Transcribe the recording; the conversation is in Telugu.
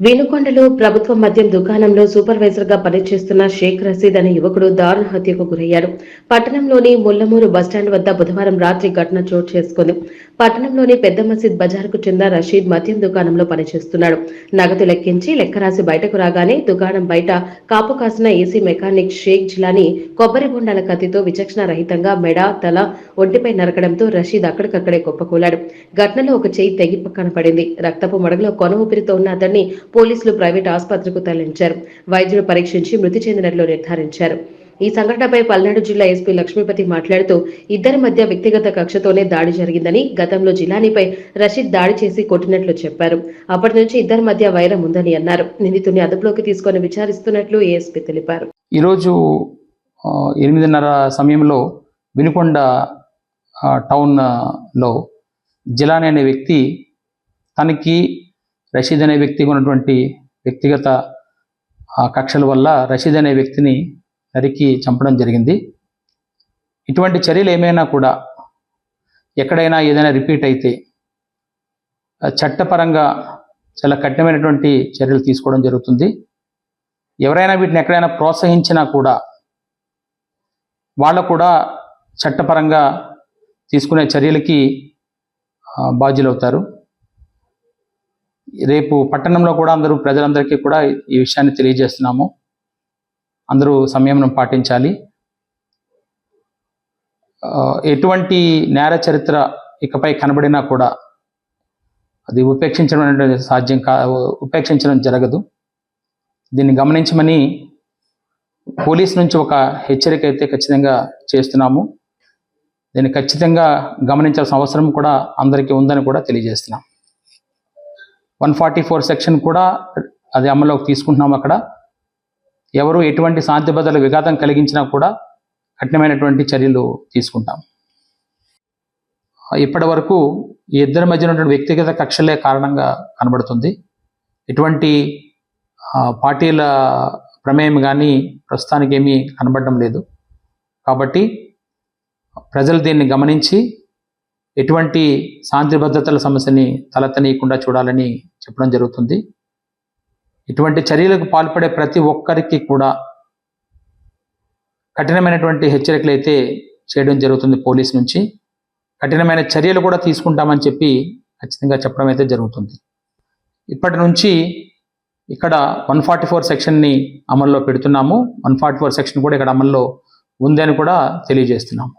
వేనుకొండలో ప్రభుత్వ మద్యం దుకాణంలో సూపర్వైజర్గా పనిచేస్తున్న షేక్ రసీద్ అనే యువకుడు దారుణ హత్యకు గురయ్యాడు. పట్టణంలోని ముల్లమూరు బస్టాండ్ వద్ద బుధవారం రాత్రి ఘటన చోటు చేసుకుంది. పట్టణంలోని పెద్ద మసీద్ బజార్కు చెందిన రషీద్ మద్యం దుకాణంలో పనిచేస్తున్నాడు. నగదు లెక్కించి లెక్క రాసి బయటకు రాగానే దుకాణం బయట కాపు కాసిన ఏసీ మెకానిక్ షేక్ జిలాని కొబ్బరి బొండాల కత్తితో విచక్షణ రహితంగా మెడ తల ఒంటిపై నరకడంతో రషీద్ అక్కడికక్కడే కుప్పకూలాడు. ఘటనలో ఒక చేయి తెగి పక్కన పడింది. రక్తపు మడగలో కొన ఊపిరితో ఉన్న అతన్ని పోలీసులు ప్రైవేట్ ఆసుపత్రికి తరలించారు. వైద్యులు పరీక్షించి మృతి చెందినట్లు నిర్ధారించారు. ఈ సంఘటనపై పల్నాడు జిల్లా ఎస్పీ లక్ష్మీపతి మాట్లాడుతూ ఇద్దరి మధ్య వ్యక్తిగత కక్షతోనే దాడి జరిగిందని గతంలో జిలానీపై రషీద్ దాడి చేసి కొట్టినట్లు చెప్పారు. అప్పటి నుంచి ఇద్దరి మధ్య వైరం ఉందని అన్నారు. నిందితుని అదుపులోకి తీసుకొని విచారిస్తున్నట్లు ఏఎస్పీ తెలిపారు. ఈరోజు ఎనిమిదిన్నర సమయంలో వినుకొండ టౌన్లో టౌన్లో జిలాని అనే వ్యక్తి తనకి రషీద్ అనే వ్యక్తికి ఉన్నటువంటి వ్యక్తిగత కక్షల వల్ల రషీద్ అనే వ్యక్తిని నరికి చంపడం జరిగింది. ఇటువంటి చర్యలు ఏమైనా కూడా ఎక్కడైనా ఏదైనా రిపీట్ అయితే చట్టపరంగా చాలా కఠినమైనటువంటి చర్యలు తీసుకోవడం జరుగుతుంది. ఎవరైనా వీటిని ఎక్కడైనా ప్రోత్సహించినా కూడా వాళ్ళు కూడా చట్టపరంగా తీసుకునే చర్యలకి బాధ్యులవుతారు. రేపు పట్టణంలో కూడా అందరూ ప్రజలందరికీ కూడా ఈ విషయాన్ని తెలియజేస్తున్నాము. అందరూ సంయమనం పాటించాలి. ఎటువంటి నేర చరిత్ర ఇకపై కనబడినా కూడా అది ఉపేక్షించడం అనేది సాధ్యం కా ఉపేక్షించడం జరగదు. దీన్ని గమనించమని పోలీస్ నుంచి ఒక హెచ్చరిక అయితే ఖచ్చితంగా చేస్తున్నాము. దీన్ని ఖచ్చితంగా గమనించాల్సిన అవసరం కూడా అందరికీ ఉందని కూడా తెలియజేస్తున్నాం. వన్ ఫార్టీ ఫోర్ సెక్షన్ కూడా అది అమల్లోకి తీసుకుంటున్నాం అక్కడ. ఎవరు ఎటువంటి శాంతి భద్రతల విఘాతం కలిగించినా కూడా కఠినమైనటువంటి చర్యలు తీసుకుంటాం. ఇప్పటి వరకు ఈ ఇద్దరి మధ్య ఉన్నటువంటి వ్యక్తిగత కక్షలే కారణంగా కనబడుతుంది. ఎటువంటి పార్టీల ప్రమేయం కానీ ప్రస్తుతానికి ఏమీ కనబడడం లేదు. కాబట్టి ప్రజలు దీన్ని గమనించి ఎటువంటి శాంతి భద్రతల సమస్యని తలెత్తనీయకుండా చూడాలని చెప్పడం జరుగుతుంది. ఇటువంటి చర్యలకు పాల్పడే ప్రతి ఒక్కరికి కూడా కఠినమైనటువంటి హెచ్చరికలు అయితే చేయడం జరుగుతుంది పోలీస్ నుంచి. కఠినమైన చర్యలు కూడా తీసుకుంటామని చెప్పి ఖచ్చితంగా చెప్పడం అయితే జరుగుతుంది. ఇప్పటి నుంచి ఇక్కడ వన్ ఫార్టీ ఫోర్ సెక్షన్ని అమల్లో పెడుతున్నాము. వన్ ఫార్టీ ఫోర్ సెక్షన్ కూడా ఇక్కడ అమల్లో ఉందని కూడా తెలియజేస్తున్నాము.